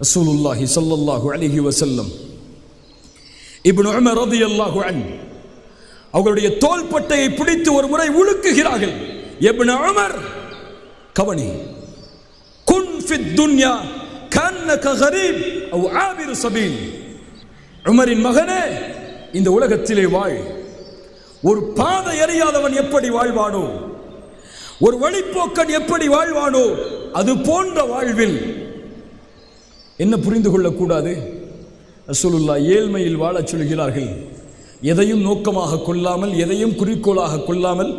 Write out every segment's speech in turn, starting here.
ரசூலுல்லாஹி சல்லல்லாஹு அலிஹி வசல்லம் இப்னு உமர் ரலியல்லாஹு அன் அவர்களுடைய தோள்பட்டையை பிடித்து ஒரு முறை உழுக்குகிறார்கள் இப்னு உமர் கவனி. குன் ஃபித் துன்யா கன்னக கரீப் அவ் ஆபிர் சபீல். உமரின் மகனே இந்த உலகத்திலே வாழ். ஒரு பாதை அறியாதவன் எப்படி வாழ்வானோ? ஒரு வழிப்போக்கன் எப்படி வாழ்வானோ? அது போன்ற வாழ்வில் என்ன புரிந்து கொள்ளக்கூடாது? ரசூலுல்லா ஏழ்மையில் வாழச் சொல்கிறார்கள். எதையும் நோக்கமாக கொள்ளாமல் எதையும் குறிக்கோளாக கொள்ளாமல்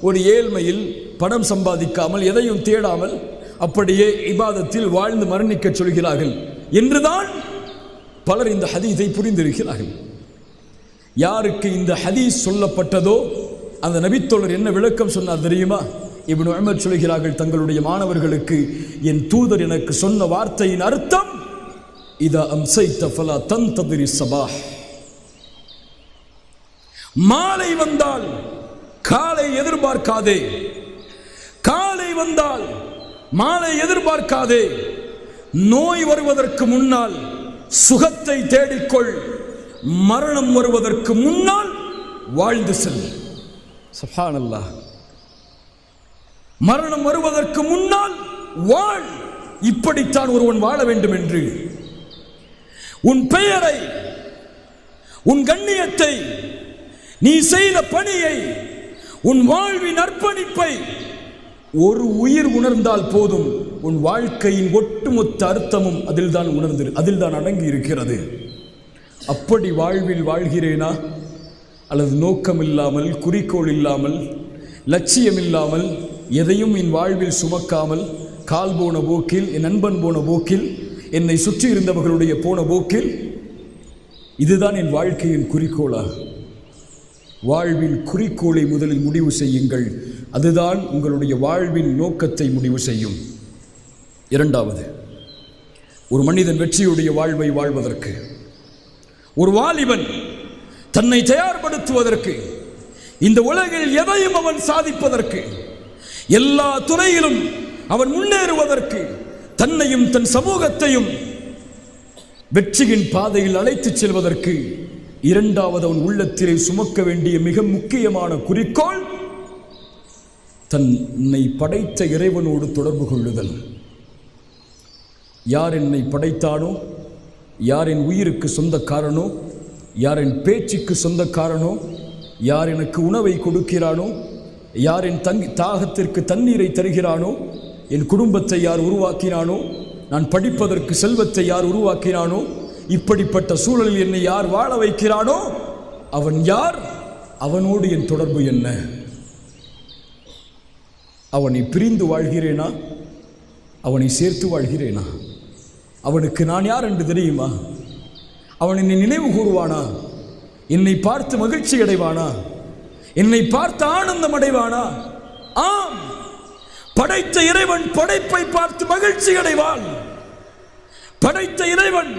ஒரு ஏழ்மையில் பணம் சம்பாதிக்காமல் எதையும் தேடாமல் அப்படியே இபாதத்தில் வாழ்ந்து மரணிக்கச் சொல்கிறார்கள். என்றுதான் பலர் இந்த ஹதீஸை புரிந்திருக்கிறார்கள். யாருக்கு இந்த ஹதீஸ் சொல்லப்பட்டதோ அந்த நபித்தோழர் என்ன விளக்கம் சொன்னார் தெரியுமா? இவன் உமர் சொல்கிறார்கள் தங்களுடைய மாணவர்களுக்கு என் தூதர் எனக்கு சொன்ன வார்த்தையின் அர்த்தம் இதா அம்சைத்த ஃபலா தந்ததிரி சபா மாலை வந்தால் காலை எதிர்பார்க்காதே. காலை வந்தால் மாலை எதிர்பார்க்காதே. நோய் வருவதற்கு முன்னால் சுகத்தை தேடிக்கொள். மரணம் வருவதற்கு முன்னால் வாழ்ந்து செல். சுப்ஹானல்லாஹ். மரணம் வருவதற்கு முன்னால் வாழ். இப்படித்தான் ஒருவன் வாழ வேண்டும் என்று உன் பெயரை உன் கண்ணியத்தை நீ செய்த பணியை உன் வாழ்வின் அர்ப்பணிப்பை ஒரு உயிர் உணர்ந்தால் போதும். உன் வாழ்க்கையின் ஒட்டுமொத்த அர்த்தமும் அதில் தான் உணர்ந்து அதில் தான் அடங்கி இருக்கிறது அப்படி வாழ்வில் வாழ்கிறேனா? அல்லது நோக்கம் இல்லாமல் குறிக்கோள் இல்லாமல் லட்சியம் இல்லாமல் எதையும் என் வாழ்வில் சுமக்காமல் கால் போன போக்கில் என் நண்பன் போன போக்கில் என்னை சுற்றி இருந்தவர்களுடைய போன போக்கில் இதுதான் என் வாழ்க்கையின் குறிக்கோளா வாழ்வின் குறிக்கோளை முதலில் முடிவு செய்யுங்கள். அதுதான் உங்களுடைய வாழ்வின் நோக்கத்தை முடிவு செய்யும். இரண்டாவது ஒரு மனிதன் வெற்றியுடைய வாழ்வை வாழ்வதற்கு ஒரு வாலிபன் தன்னை தயார்படுத்துவதற்கு இந்த உலகில் எதையும் அவன் சாதிப்பதற்கு எல்லா துறையிலும் அவன் முன்னேறுவதற்கு தன்னையும் தன் சமூகத்தையும் வெற்றியின் பாதையில் அழைத்துச் செல்வதற்கு இரண்டாவது அவன் உள்ளத்திலே சுமக்க வேண்டிய மிக முக்கியமான குறிக்கோள் தன்னை படைத்த இறைவனோடு தொடர்பு கொள்ளுதல். யார் என்னை படைத்தானோ யார் என் உயிருக்கு சொந்தக்காரனோ யார் என் பேச்சுக்கு சொந்தக்காரனோ யார் எனக்கு உணவை கொடுக்கிறானோ யார் என் தங்கி தாகத்திற்கு தண்ணீரை தருகிறானோ என் குடும்பத்தை யார் உருவாக்கினானோ நான் படிப்பதற்கு செல்வத்தை யார் உருவாக்கினானோ இப்படிப்பட்ட சூழலில் என்னை யார் வாழ வைக்கிறானோ அவன் யார்? அவனோடு என் தொடர்பு என்ன? அவனை பிரிந்து வாழ்கிறேனா? அவனை சேர்த்து வாழ்கிறேனா? அவனுக்கு நான் யார் என்று தெரியுமா? அவன் என்னை நினைவு கூறுவானா? என்னை பார்த்து மகிழ்ச்சி அடைவானா என்னை பார்த்து ஆனந்தம் அடைவானா ஆம்! படைத்த இறைவன் படைப்பை பார்த்து மகிழ்ச்சி அடைவான். படைத்த இறைவன்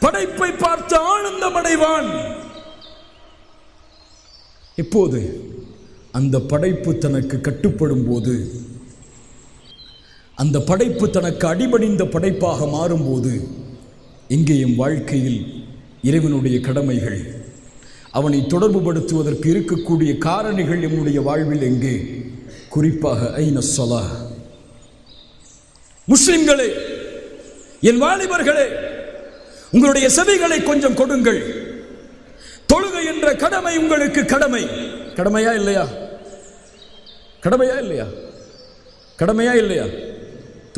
படைப்பை பார்த்து ஆனந்தம் அடைவான். எப்போது அந்த படைப்பு தனக்கு கட்டுப்படும் போது அந்த படைப்பு தனக்கு அடிபணிந்த படைப்பாக மாறும்போது எங்கேயும் வாழ்க்கையில் இறைவனுடைய கடமைகள் அவனை தொடர்புபடுத்துவதற்கு இருக்கக்கூடிய காரணிகள் என்னுடைய வாழ்வில் எங்கே? குறிப்பாக ஐன சொலா முஸ்லிம்களே என் வாலிபர்களே உங்களுடைய செவிகளை கொஞ்சம் கொடுங்கள். தொழுகை என்ற கடமை உங்களுக்கு கடமை. கடமையா இல்லையா? கடமையா இல்லையா? கடமையா இல்லையா?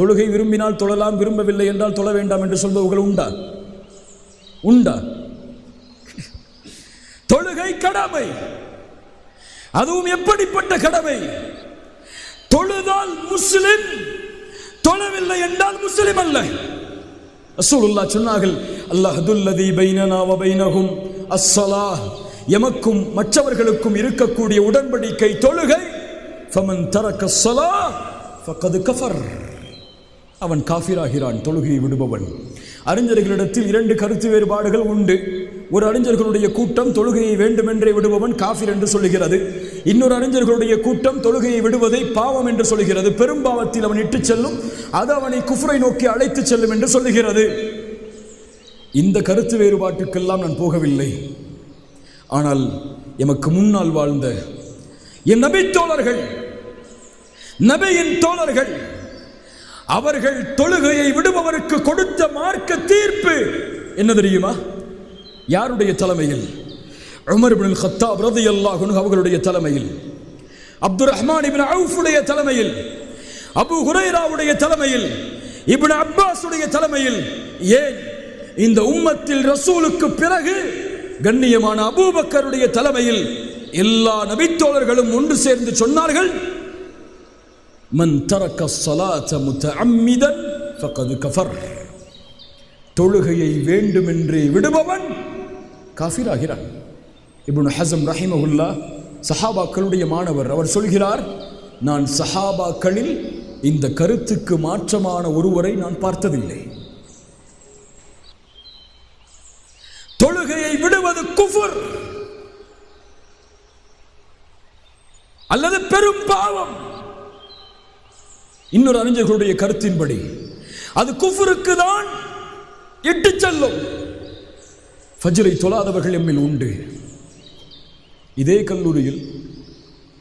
தொழுகை விரும்பினால் தொழலாம் விரும்பவில்லை என்றால் தொழ வேண்டாம் என்று சொல்பவர்கள் உண்டா? உண்டா? தொழுகை கடமை. அதுவும் எப்படிப்பட்ட கடமை? தொழுதால் முஸ்லிம் தொழவில்லை என்றால் முஸ்லிம் அல்ல. ரசூலுல்லா சொன்னார்கள் அல்லஹதுல்லதி பைனனா வ பைனஹும் எமக்கும் மற்றவர்களுக்கும் இருக்கக்கூடிய உடன்படிக்கை தொழுகை. ஃபமன் தரக்க ஸலா ஃபக்கது கஃபர். அவன் காஃபிராகிறான் தொழுகையை விடுபவன். அறிஞர்களிடத்தில் இரண்டு கருத்து வேறுபாடுகள் உண்டு. ஒரு அறிஞர்களுடைய கூட்டம் தொழுகையை வேண்டுமென்றே விடுபவன் காஃபிர் என்று சொல்லுகிறது. இன்னொரு அறிஞர்களுடைய கூட்டம் தொழுகையை விடுவதை பாவம் என்று சொல்கிறது பெரும்பாவத்தில் அவன் இட்டுச் செல்லும் அது அவனை குஃப்ரை நோக்கி அழைத்துச் செல்லும் என்று சொல்லுகிறது. இந்த கருத்து வேறுபாட்டுக்கெல்லாம் நான் போகவில்லை. ஆனால் எமக்கு முன்னால் வாழ்ந்த என் நபி தோழர்கள் நபியின் தோழர்கள் அவர்கள் தொழுகையை விடுபவருக்கு கொடுத்த மார்க்க தீர்ப்பு என்ன தெரியுமா? யாருடைய தலைமையில்? உமர் இப்னு ஹத்தாப் ரலியல்லாஹு அன்ஹு அவர்களுடைய தலைமையில் அப்துல் ரஹ்மான் இபின் அவுஃபுடைய தலைமையில் அபு ஹுரைராவுடைய தலைமையில் இபின் அப்பாஸுடைய தலைமையில் ஏன் இந்த உம்மத்தில் ரசூலுக்கு பிறகு கண்ணியமான அபூபக்கருடைய தலைமையில் எல்லா நபித்தோழர்களும் ஒன்று சேர்ந்து சொன்னார்கள் மன் தரக்க ஸலாத்த முத்தஅம்மிதன் ஃபக்கது கஃபர். தொழுகையை வேண்டுமென்றே விடுபவன் காஃபிராகிறான் இப்னு ஹசம் ரஹிமகுல்லா சஹாபாக்களுடைய மாணவர். அவர் சொல்கிறார் நான் சஹாபாக்களில் இந்த கருத்துக்கு மாற்றமான ஒருவரை நான் பார்த்ததில்லை. தொழுகையை விடுவது குஃபுர். அல்லது பெரும் பாவம். இன்னொரு அறிஞர்களுடைய கருத்தின்படி அது குஃபுருக்கு தான் இட்டு செல்லும். ஃபஜ்ரை தொழாதவர்கள் எம்மில் உண்டு. இதே கல்லூரியில்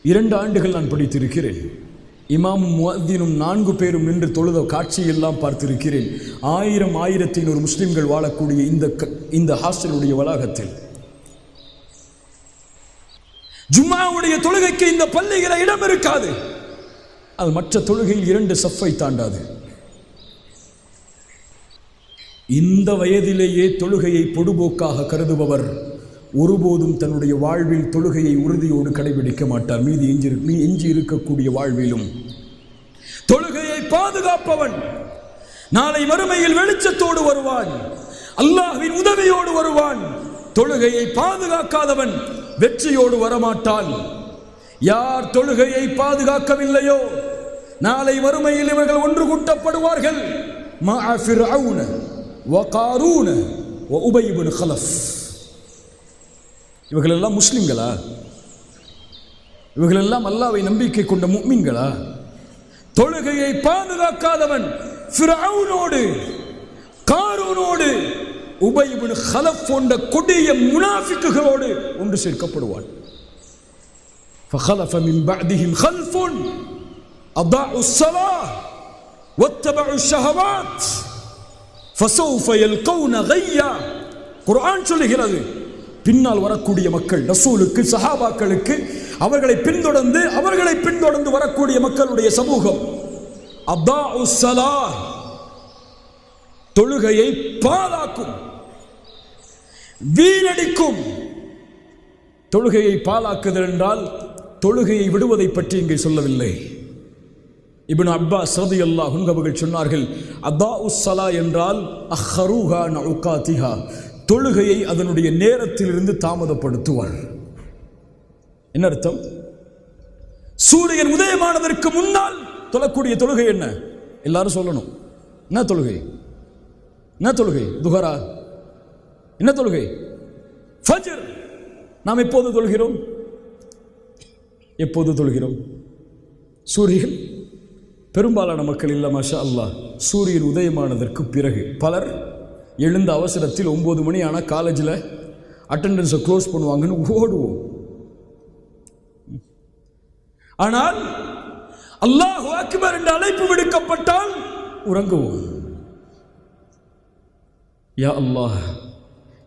இரண்டு ஆண்டுகள் நான் படித்திருக்கிறேன். இமாமும் முஅத்தினும் நான்கு பேரும் நின்று தொழுத காட்சியெல்லாம் பார்த்திருக்கிறேன். ஆயிரம் ஆயிரத்தி ஐநூறு முஸ்லீம்கள் வாழக்கூடிய இந்த க- இந்த ஹாஸ்டலுடைய வளாகத்தில். ஜும்மாவுடைய தொழுகைக்கு இந்த பள்ளிகிற இடம் இருக்காது. அது மற்ற தொழுகையில் இரண்டு சஃப்பை தாண்டாது. இந்த வயதிலேயே தொழுகையை பொடுபோக்காக கருதுபவர் ஒருபோதும் தன்னுடைய வாழ்வில் தொழுகையை உறுதியோடு கடைபிடிக்க மாட்டார். மீதி எஞ்சி எஞ்சி இருக்கக்கூடிய வாழ்விலும். தொழுகையை பாதுகாப்பவன். நாளை மறுமையில் வெளிச்சத்தோடு வருவான். அல்லாஹ்வின் உதவியோடு வருவான். தொழுகையை பாதுகாக்காதவன் வெற்றியோடு வரமாட்டான். யார் தொழுகையை பாதுகாக்கவில்லையோ நாளை வறுமையில் இவர்கள் ஒன்று கூட்டப்படுவார்கள். மஅ ஃபிர்அவுன வ வஉபை இப்னு கலஃப் இவர்களெல்லாம் முஸ்லிம்களா இவர்களெல்லாம் அல்லாவை நம்பிக்கை கொண்ட முக்மின்களா தொழுகையை பாதுகாக்காதவன் ஃபிரௌனோடு காரூனோடு உபை இப்னு கலஃப் போன்ற கொடிய முனாஃபிக்குகளோடு ஒன்று சேர்க்கப்படுவான் فخلف من بعدهم خلف أضاعوا الصلاة واتبعوا الشهوات فسوف يلقون غيا குர்ஆன் சொல்லுகிறது பின்னால் வரக்கூடிய மக்கள் ரசூலுக்கு சஹாபாக்களுக்கு அவர்களை பின்தொடர்ந்து அவர்களை பின்தொடர்ந்து வரக்கூடிய மக்களுடைய சமூகம் அதாஉ ஸலாஹ் தொழுகையை பாலாக்கும் வீணடிக்கும். தொழுகையை பாலாக்குதல் என்றால் தொழுகையை விடுவதை பற்றி இங்கே சொல்லவில்லை. இபின் அப்பா ரதியல்லாஹு அல்லாஹ் அவர்கள் சொன்னார்கள் அதா உஸ்ஸலா என்றால் அஹ்ஹருஹா திஹா தொழுகையை அதனுடைய நேரத்திலிருந்து தாமதப்படுத்துவார் என்ன அர்த்தம்? சூரியன் உதயமானதற்கு முன்னால் தொழக்கூடிய தொழுகை என்ன? எல்லாரும் சொல்லணும். என்ன தொழுகை? என்ன தொழுகை? துகரா என்ன தொழுகை? ஃபஜர். நாம் எப்போது தொழுகிறோம்? எப்போது தொழுகிறோம்? சூரியன்? பெரும்பாலான மக்கள் இல்லை மஷா அல்லாஹ். சூரியன் உதயமானதற்கு பிறகு. பலர் எழுந்த அவசரத்தில் ஒம்பது மணி ஆனால் காலேஜில் அட்டெண்டன்ஸை க்ளோஸ் பண்ணுவாங்கன்னு ஓடுவோம். ஆனால் அல்லாஹ் அக்பர் என்று அழைப்பு விடுக்கப்பட்டால் உறங்குவோம். யா அல்லாஹ்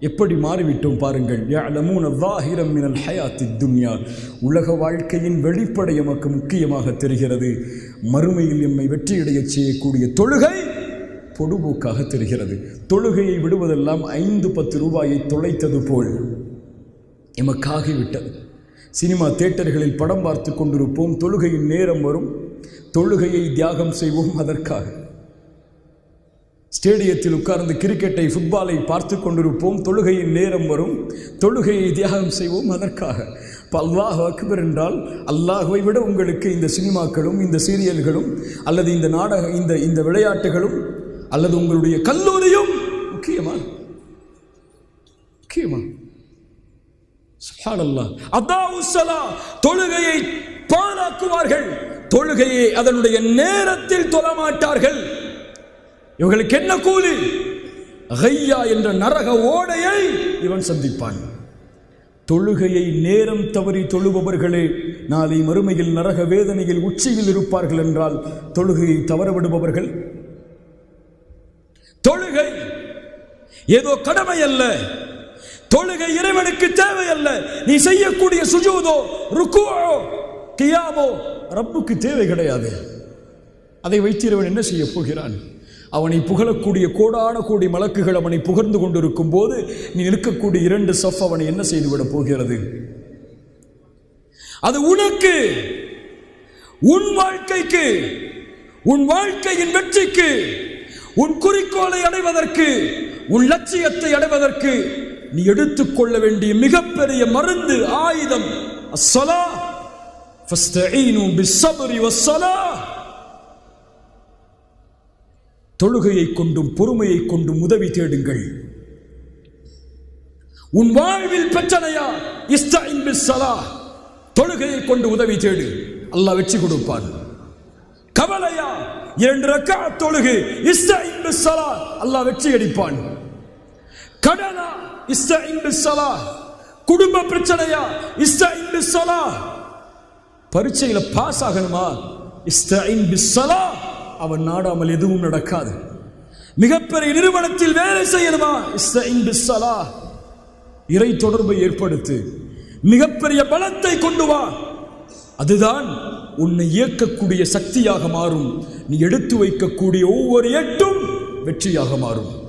எப்படி மாறிவிட்டோம் பாருங்கள். யாழமூன வாஹிரம் மினல் ஹயாத்தி துன்யா. உலக வாழ்க்கையின் வெளிப்படை எமக்கு முக்கியமாக தெரிகிறது. மறுமையில் எம்மை வெற்றியடைய செய்யக்கூடிய தொழுகை பொடுபோக்காக தெரிகிறது. தொழுகையை விடுவதெல்லாம் ஐந்து பத்து ரூபாயை தொலைத்தது போல். எமக்காகிவிட்டது சினிமா தேட்டர்களில் படம் பார்த்து கொண்டிருப்போம். தொழுகையின் நேரம் வரும். தொழுகையை தியாகம் செய்வோம் அதற்காக. ஸ்டேடியத்தில் உட்கார்ந்து கிரிக்கெட்டை ஃபுட்பாலை பார்த்து கொண்டிருப்போம். தொழுகையின் நேரம் வரும். தொழுகையை தியாகம் செய்வோம் அதற்காக. இப்போ அல்லாஹ் அக்பர் என்றால் அல்லாஹுவை விட உங்களுக்கு இந்த சினிமாக்களும் இந்த சீரியல்களும் அல்லது இந்த நாடக இந்த இந்த விளையாட்டுகளும் அல்லது உங்களுடைய கல்லூரியும் முக்கியமா? முக்கியமா? தொழுகையை பாழாக்குவார்கள். தொழுகையை அதனுடைய நேரத்தில் தொழமாட்டார்கள். இவர்களுக்கு என்ன கூலி? ஹையா என்ற நரக ஓடையை இவன் சந்திப்பான். தொழுகையை நேரம் தவறி தொழுபவர்களே நாளை மறுமையில் நரக வேதனையில் உச்சியில் இருப்பார்கள் என்றால் தொழுகையை தவறவிடுபவர்கள் தொழுகை ஏதோ கடமை அல்ல தொழுகை இறைவனுக்கு தேவை அல்ல நீ செய்யக்கூடிய சுஜூதோ ருக்குவோ கியாமோ ரப்புக்கு தேவை கிடையாது. அதை வைத்து இறைவன் என்ன செய்ய போகிறான்? அவனை புகழக்கூடிய கோடான கோடி மலக்குகள் அவனை புகழ்ந்து கொண்டிருக்கும் போது நீ நிற்கக்கூடிய இரண்டு சஃப் அவனை என்ன செய்துவிடப் போகிறது? அது உனக்கு. உன் வாழ்க்கைக்கு உன் வாழ்க்கையின் வெற்றிக்கு உன் குறிக்கோளை அடைவதற்கு உன் லட்சியத்தை அடைவதற்கு நீ எடுத்துக்கொள்ள வேண்டிய மிகப்பெரிய மருந்து ஆயுதம் அஸ்ஸலா ஃபஸ்தஈனு பிஸ்ஸப்ரி வஸ்ஸலா தொழுகையை கொண்டும் பொறுமையை கொண்டும் உதவி தேடுங்கள். உன் வாழ்வில் பிரச்சனையா? இஸ்தாயின் பிஸ்ஸலா தொழுகையை கொண்டு உதவி தேடு. அல்லாஹ் வெற்றி கொடுப்பான். கவலையா? இரண்டு ரக்கா தொழுகை இஸ்தாயின் சலா அல்லாஹ் வெற்றி அடிப்பான். கடனா இஸ்தாயின் சலா. குடும்ப பிரச்சனையா இஸ்தாயின் சலா. பரீட்சையில பாஸ் ஆகணுமா? இஸ்தாயின் சலா. அவன் நாடாமல் எதுவும் நடக்காது. மிகப்பெரிய நிறுவனத்தில் வேலை செய்யணுமா? இஸ்தாயின் பிஸ்ஸலா இறை தொடர்பை ஏற்படுத்து. மிகப்பெரிய பலத்தை கொண்டு வா. அதுதான் உன்னை இயக்கக்கூடிய சக்தியாக மாறும். நீ எடுத்து வைக்கக்கூடிய ஒவ்வொரு எட்டும் வெற்றியாக மாறும்.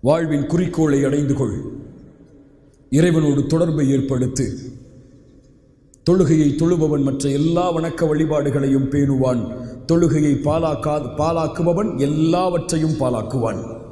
வாழ்வின் குறிக்கோளை அடைந்து கொள். இறைவனோடு தொடர்பை ஏற்படுத்து. தொழுகையை தொழுபவன் மற்ற எல்லா வணக்க வழிபாடுகளையும் பேணுவான். தொழுகையை பாலாக்கா பாலாக்குபவன் எல்லாவற்றையும் பாலாக்குவான்.